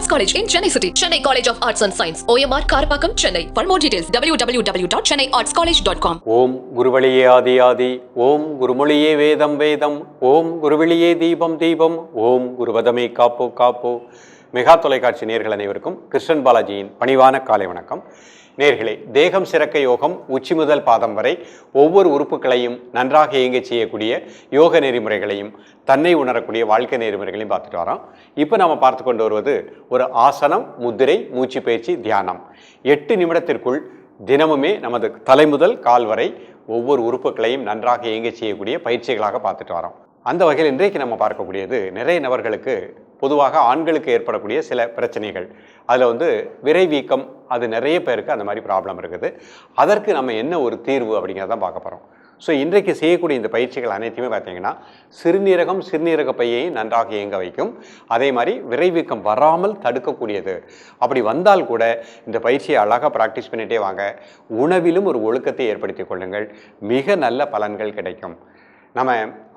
Arts college in Chennai city Chennai college of arts and science OMR Karapakkam Chennai for more details W Chennai arts college dot com ஓம் குருவழியே ஆதி ஆதி ஓம் குருமொழியே வேதம் வேதம் ஓம் குருவெளியே தீபம் தீபம் ஓம் குருவதமே காப்போ காப்போ மெகா தொலைக்காட்சி நேர்கள் அனைவருக்கும் கிருஷ்ணன் பாலாஜியின் பணிவான காலை வணக்கம் நேர்களே தேகம் சிறக்க யோகம் உச்சி முதல் பாதம் வரை ஒவ்வொரு உறுப்புகளையும் நன்றாக இயங்க செய்யக்கூடிய யோக நெறிமுறைகளையும் தன்னை உணரக்கூடிய வாழ்க்கை நெறிமுறைகளையும் பார்த்துட்டு வரோம். இப்போ நாம் பார்த்து கொண்டு வருவது ஒரு ஆசனம் முத்திரை மூச்சு பயிற்சி தியானம். எட்டு நிமிடத்திற்குள் தினமுமே நமது தலை முதல் கால் வரை ஒவ்வொரு உறுப்புகளையும் நன்றாக இயங்க செய்யக்கூடிய பயிற்சிகளாக பார்த்துட்டு வரோம். அந்த வகையில் இன்றைக்கு நம்ம பார்க்கக்கூடியது நிறைய நபர்களுக்கு பொதுவாக ஆண்களுக்கு ஏற்படக்கூடிய சில பிரச்சனைகள். அதில் வந்து விரை வீக்கம் அது நிறைய பேருக்கு அந்த மாதிரி ப்ராப்ளம் இருக்குது. அதற்கு நம்ம என்ன ஒரு தீர்வு அப்படிங்கிறத பார்க்க போகிறோம் ஸோ இன்றைக்கு செய்யக்கூடிய இந்த பயிற்சிகள் அனைத்தையுமே பார்த்தீங்கன்னா சிறுநீரகம் சிறுநீரக பையை நன்றாக இயங்க வைக்கும். அதே மாதிரி விரைவீக்கம் வராமல் தடுக்கக்கூடியது. அப்படி வந்தால் கூட இந்த பயிற்சியை அழகாக ப்ராக்டிஸ் பண்ணிகிட்டே வாங்க. உணவிலும் ஒரு ஒழுக்கத்தை ஏற்படுத்தி கொள்ளுங்கள். மிக நல்ல பலன்கள் கிடைக்கும். நம்ம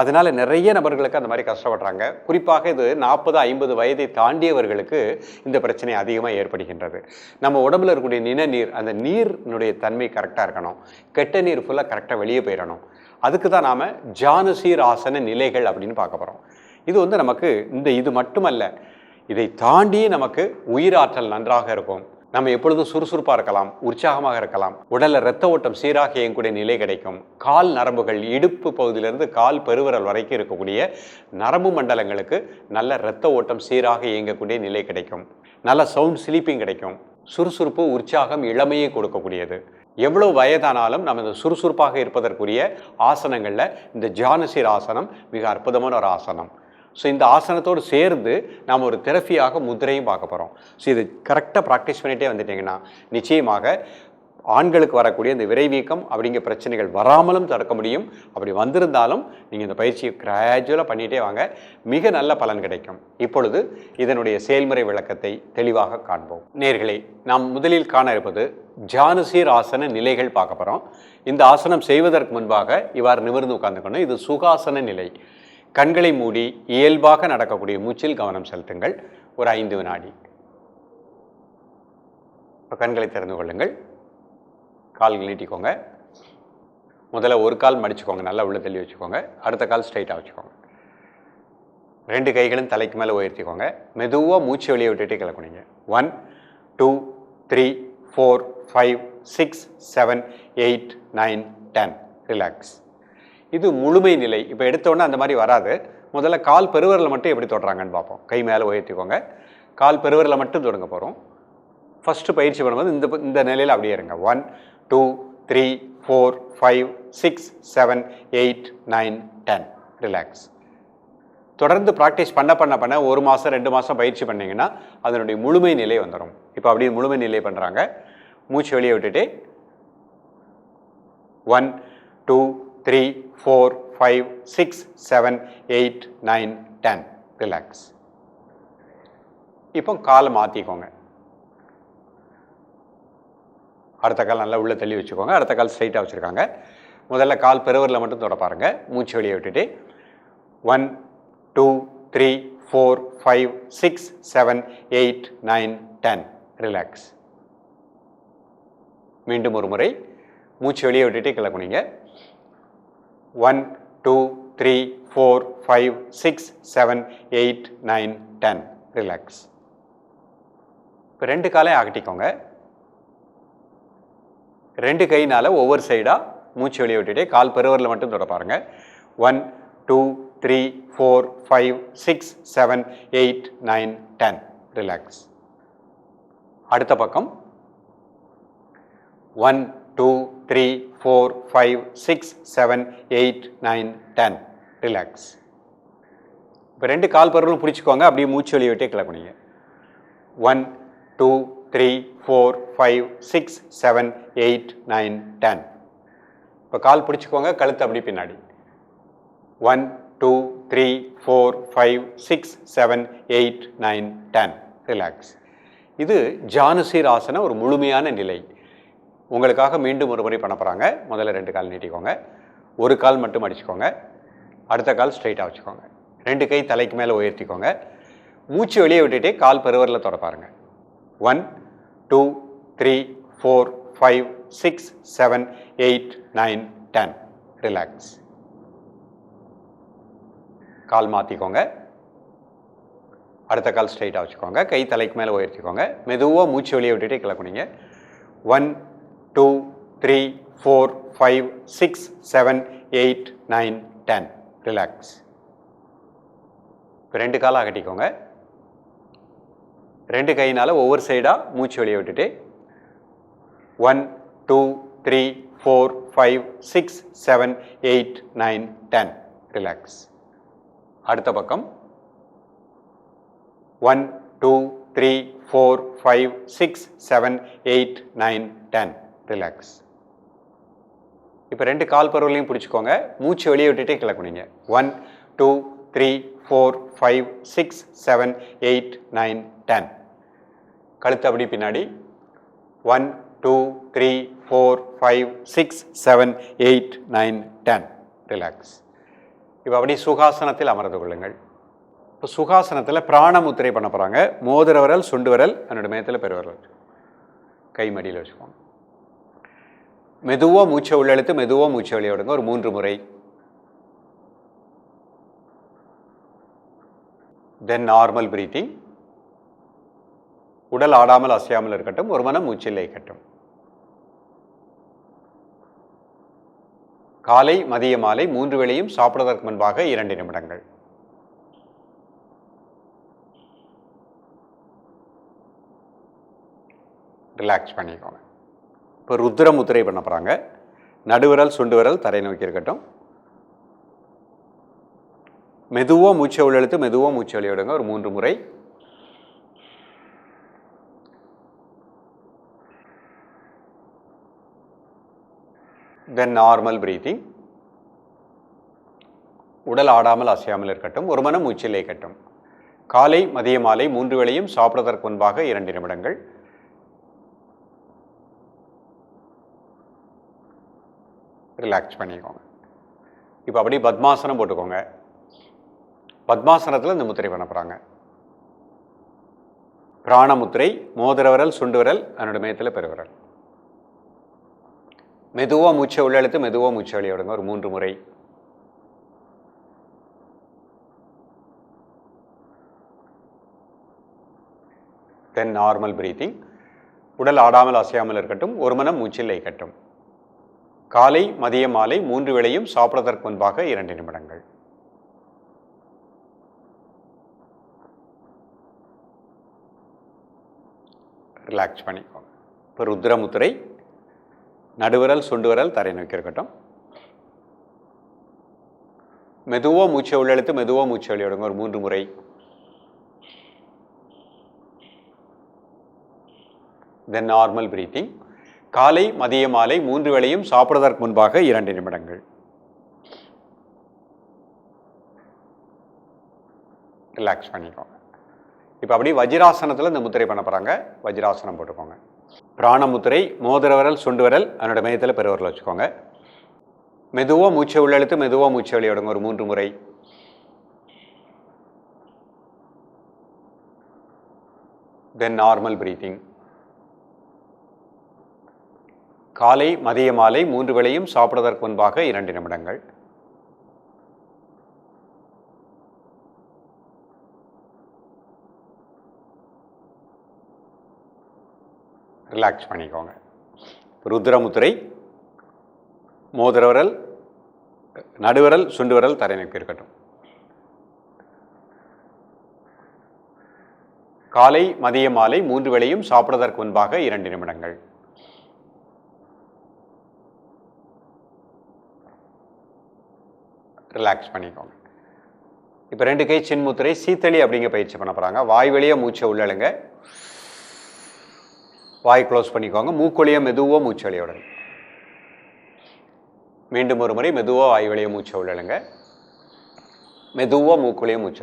அதனால் நிறைய நபர்களுக்கு அந்த மாதிரி கஷ்டப்படுறாங்க. குறிப்பாக இது நாற்பது ஐம்பது வயதை தாண்டியவர்களுக்கு இந்த பிரச்சனை அதிகமாக ஏற்படுகின்றது. நம்ம உடம்புல இருக்கக்கூடிய நிணநீர் அந்த நீரினுடைய தன்மை கரெக்டாக இருக்கணும். கெட்ட நீர் ஃபுல்லாக கரெக்டாக வெளியே போயிடணும். அதுக்கு தான் நாம் ஜானசீர் ஆசன நிலைகள் அப்படின்னு பார்க்க போகிறோம் இது வந்து நமக்கு இந்த இது மட்டுமல்ல இதை தாண்டி நமக்கு உயிராற்றல் நன்றாக இருக்கும். நம்ம எப்பொழுதும் சுறுசுறுப்பாக இருக்கலாம் உற்சாகமாக இருக்கலாம். உடலில் ரத்த ஓட்டம் சீராக இயங்கக்கூடிய நிலை கிடைக்கும். கால் நரம்புகள் இடுப்பு பகுதியிலிருந்து கால் பெருவிரல் வரைக்கும் இருக்கக்கூடிய நரம்பு மண்டலங்களுக்கு நல்ல இரத்த ஓட்டம் சீராக இயங்கக்கூடிய நிலை கிடைக்கும். நல்ல சவுண்ட் ஸ்லீப்பிங் கிடைக்கும். சுறுசுறுப்பு உற்சாகம் இளமையை கொடுக்கக்கூடியது. எவ்வளோ வயதானாலும் நம்ம இந்த சுறுசுறுப்பாக இருப்பதற்குரிய ஆசனங்களில் இந்த ஜானசீர் ஆசனம் மிக அற்புதமான ஒரு ஆசனம். ஸோ இந்த ஆசனத்தோடு சேர்ந்து நாம் ஒரு தெரப்பியாக முதிரையும் பார்க்க போகிறோம் ஸோ இது கரெக்டாக ப்ராக்டிஸ் பண்ணிகிட்டே வந்துட்டிங்கன்னா நிச்சயமாக ஆண்களுக்கு வரக்கூடிய இந்த விரைவீக்கம் அப்படிங்கிற பிரச்சனைகள் வராமலும் தடுக்க முடியும். அப்படி வந்திருந்தாலும் நீங்கள் இந்த பயிற்சியை கிராஜுவலாக பண்ணிகிட்டே வாங்க. மிக நல்ல பலன் கிடைக்கும். இப்பொழுது இதனுடைய செயல்முறை விளக்கத்தை தெளிவாக காண்போம். நேர்களே நாம் முதலில் காண இருப்பது ஜானசீர் ஆசன நிலைகள் பார்க்க போகிறோம் இந்த ஆசனம் செய்வதற்கு முன்பாக இவ்வாறு நிமிர்ந்து உட்கார்ந்துக்கணும் இது சுகாசன நிலை. கண்களை மூடி இயல்பாக நடக்கக்கூடிய மூச்சில் கவனம் செலுத்துங்கள். ஒரு ஐந்து வினாடி. இப்போ கண்களை திறந்து கொள்ளுங்கள். கால்கள் நீட்டிக்கோங்க. முதல்ல ஒரு கால் மடிச்சுக்கோங்க. நல்லா உள்ள தள்ளி வச்சுக்கோங்க. அடுத்த கால் ஸ்ட்ரைட்டாக வச்சுக்கோங்க. ரெண்டு கைகளும் தலைக்கு மேலே உயர்த்திக்கோங்க. மெதுவாக மூச்சு வெளியே விட்டுட்டு கிளக்குனீங்க one two three four five six seven eight nine ten relax இது முழுமை நிலை. இப்போ எடுத்தோன்னே அந்த மாதிரி வராது. முதல்ல கால் பெருவரில் மட்டும் எப்படி தொடுறாங்கன்னு பார்ப்போம். கை மேலே உயர்த்திக்கோங்க. கால் பெருவரில் மட்டும் தொடங்க போகிறோம் ஃபஸ்ட்டு பயிற்சி பண்ணும்போது இந்த இந்த நிலையில் அப்படியே இருங்க. One two three four five six seven eight nine ten relax தொடர்ந்து ப்ராக்டிஸ் பண்ண பண்ண பண்ண ஒரு மாதம் ரெண்டு மாதம் பயிற்சி பண்ணிங்கன்னா அதனுடைய முழுமை நிலை வந்துடும் இப்போ அப்படியே முழுமை நிலை பண்ணுறாங்க மூச்சு வெளியே விட்டுட்டு. One two three four five six seven eight nine ten relax இப்போ காலை மாற்றிக்கோங்க அடுத்த கால் நல்லா உள்ளே தள்ளி வச்சுக்கோங்க. அடுத்த கால் ஸ்ட்ரைட்டாக வச்சுருக்காங்க. முதல்ல கால் பெருவரில் மட்டும் தொட பாருங்கள் மூச்சு வெளியே விட்டுட்டு. One two three four five six seven eight nine ten relax மீண்டும் ஒரு முறை. மூச்சு வெளியே விட்டுட்டு கிளக்குனீங்க one two three four five six seven eight nine ten. Relax இப்போ ரெண்டு காலையும் அகட்டிக்கோங்க ரெண்டு கையினால் ஒவ்வொரு சைடாக மூச்சு வெளியே விட்டுட்டே கால் பெருவரில் மட்டும் தொட பாருங்க. One two three four five six seven eight nine ten. Relax அடுத்த பக்கம். One two three four five six seven eight nine ten relax இப்போ ரெண்டு கால் பருவலும் பிடிச்சிக்கோங்க. அப்படியே மூச்சு வெளியே விட்டே கிளக்குனீங்க one two three four five six seven eight nine ten இப்போ கால் பிடிச்சிக்கோங்க. கழுத்து அப்படி பின்னாடி. One two three four five six seven eight nine ten relax இது ஜானசீர் ஆசன ஒரு முழுமையான நிலை. உங்களுக்காக மீண்டும் ஒரு முறை பண்ண போகிறாங்க முதல்ல ரெண்டு கால் நீட்டிக்கோங்க. ஒரு கால் மட்டும் அடிச்சுக்கோங்க. அடுத்த கால் ஸ்ட்ரைட்டாக வச்சுக்கோங்க. ரெண்டு கை தலைக்கு மேலே உயர்த்திக்கோங்க. மூச்சு வெளியே விட்டுட்டு கால் பெருவரில் தொட பாருங்க. One two three four five six seven eight nine ten relax கால் மாற்றிக்கோங்க அடுத்த கால் ஸ்ட்ரைட்டாக வச்சுக்கோங்க. கை தலைக்கு மேலே உயர்த்திக்கோங்க. மெதுவாக மூச்சு வெளியே விட்டுட்டே கிளக்குனீங்க one two three four five six seven eight nine ten relax இப்போ ரெண்டு காலாக கட்டிக்கோங்க. ரெண்டு கையினால் ஒவ்வொரு சைடாக மூச்சு வெளியே விட்டுட்டு one two three four five six seven eight nine ten relax அடுத்த பக்கம். One two three four five six seven eight nine ten relax இப்போ ரெண்டு கால் பருவலையும் பிடிச்சிக்கோங்க. மூச்சு வெளியே விட்டுட்டே கிளக்குனீங்க one two three four five six seven eight nine ten கழுத்து அப்படி பின்னாடி. One two three four five six seven eight nine ten relax இப்போ அப்படி சுகாசனத்தில் அமர்ந்து கொள்ளுங்கள். இப்போ சுகாசனத்தில் பிராணமுத்திரை பண்ண போகிறாங்க மோதிர விரல் சுண்டு விரல் என்னோட மேத்தில் பெருவரல். கை மடியில் வச்சுக்கோங்க. மெதுவாக மூச்சை உள்ளெழுத்து மெதுவாக மூச்சை வெளியிடுங்க ஒரு மூன்று முறை. தென் நார்மல் பிரீத்திங் உடல் ஆடாமல் அசையாமல் இருக்கட்டும். ஒரு மனம் மூச்சில் இயக்கட்டும். காலை மதிய மாலை மூன்று வேளையும் சாப்பிடுவதற்கு முன்பாக இரண்டு நிமிடங்கள். ரிலாக்ஸ் பண்ணிக்கோங்க. இப்போ ருத்ர முத்திரை பண்ண போகிறாங்க நடுவிரல் சுண்டு விரல் தரை நோக்கி இருக்கட்டும். மெதுவாக மூச்சை உள்ளெழுத்து மெதுவாக மூச்சை வெளியிடுங்க ஒரு மூன்று முறை. தென் நார்மல் பிரீத்திங் உடல் ஆடாமல் அசையாமல் இருக்கட்டும். ஒரு மனம் மூச்சிலே கட்டும் காலை மதிய மாலை மூன்று வேளையும் சாப்பிடுவதற்கு முன்பாக இரண்டு நிமிடங்கள். ரிலாக்ஸ் பண்ணிக்கோங்க. இப்போ அப்படியே பத்மாசனம் போட்டுக்கோங்க. பத்மாசனத்தில் இந்த முத்திரை பண்ண போகிறாங்க பிராணமுத்திரை மோதிர விரல் சுண்டு விரல் அதனோட மேத்தில் பெருவிரல். மெதுவாக மூச்சை உள்ளெழுத்து மெதுவாக மூச்சை வெளியே விடுங்க. ஒரு மூன்று முறை. தென் நார்மல் பிரீத்திங் உடல் ஆடாமல் அசையாமல் இருக்கட்டும். ஒரு மனம் மூச்சில் கட்டும் காலை மதிய மாலை மூன்று வேளையும் சாப்பிடுவதற்கு முன்பாக இரண்டு நிமிடங்கள். ரிலாக்ஸ் பண்ணிக்கோங்க. இப்போ ருத்ரமுத்திரை நடுவிரல் சுண்டுவரல் தரை நோக்கி இருக்கட்டும். மெதுவாக மூச்சை உள்ளெழுத்து மெதுவாக மூச்சை வெளியிடுங்க. ஒரு மூன்று முறை. தென் நார்மல் பிரீத்திங் காலை மதிய மாலை மூன்று வேளையும் சாப்பிடுவதற்கு முன்பாக இரண்டு நிமிடங்கள். ரிலாக்ஸ் பண்ணிக்கோங்க. இப்போ அப்படியே வஜ்ராசனத்தில் இந்த முத்திரை பண்ண போகிறாங்க வஜ்ராசனம் போட்டுக்கோங்க. பிராணமுத்திரை மோதிர விரல் சுண்டு விரல் அதனோட மையத்தில் பெருவரில் வச்சுக்கோங்க. மெதுவாக மூச்சை உள்ளெழுத்து மெதுவாக மூச்சை வெளியிடுங்க ஒரு மூன்று முறை. தென் நார்மல் ப்ரீத்திங் காலை மதிய மாலை மூன்று வேளையும் சாப்பிடுவதற்கு முன்பாக இரண்டு நிமிடங்கள். ரிலாக்ஸ் பண்ணிக்கோங்க. ருத்ரமுத்திரை மோதிரவரல் நடுவரல் சுண்டுவரல் சுண்டு இருக்கட்டும். காலை மதிய மாலை மூன்று வேளையும் சாப்பிடுவதற்கு முன்பாக இரண்டு நிமிடங்கள். ரிலாக்ஸ் பண்ணிக்கோங்க. இப்போ ரெண்டு கை சின்முத்திரை சீத்தளி அப்படிங்க பயிற்சி பண்ண போகிறாங்க வாய் வழியாக மூச்சை உள்ளழுங்க வாய் க்ளோஸ் பண்ணிக்கோங்க. மூக்கொழியை மெதுவாக மூச்சு விடுங்க மீண்டும் ஒரு முறை மெதுவாக வாய் வழியை மூச்சை உள்ளழுங்க மெதுவாக மூக்கொழியை மூச்சு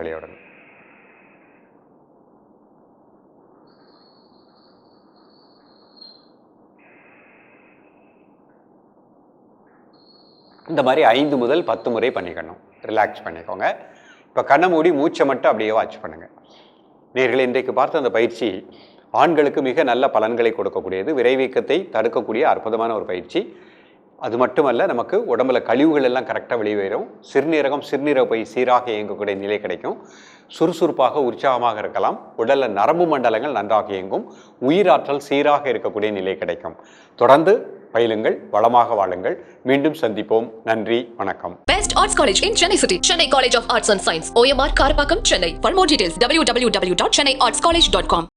இந்த மாதிரி ஐந்து முதல் பத்து முறை பண்ணிக்கணும். ரிலாக்ஸ் பண்ணிக்கோங்க. இப்போ கண்ணை மூடி மூச்சை மட்டும் அப்படியே வாட்ச் பண்ணுங்கள் நேர்களை இன்றைக்கு பார்த்த அந்த பயிற்சி ஆண்களுக்கு மிக நல்ல பலன்களை கொடுக்கக்கூடியது. விரைவீக்கத்தை தடுக்கக்கூடிய அற்புதமான ஒரு பயிற்சி. அது மட்டுமல்ல நமக்கு உடம்புல கழிவுகள் எல்லாம் கரெக்டாக வெளியேறும் சிறுநீரகம் சிறுநீரக பை சீராக இயங்கக்கூடிய நிலை கிடைக்கும். சுறுசுறுப்பாக உற்சாகமாக இருக்கலாம். உடலில் நரம்பு மண்டலங்கள் நன்றாக இயங்கும். உயிராற்றல் சீராக இருக்கக்கூடிய நிலை கிடைக்கும். தொடர்ந்து பயிலுங்கள் வளமாக வாழுங்கள் மீண்டும் சந்திப்போம் நன்றி வணக்கம் best arts college in Chennai city Chennai college of arts and science OMR Karapakkam Chennai for more details W W W dot Chennai arts college dot com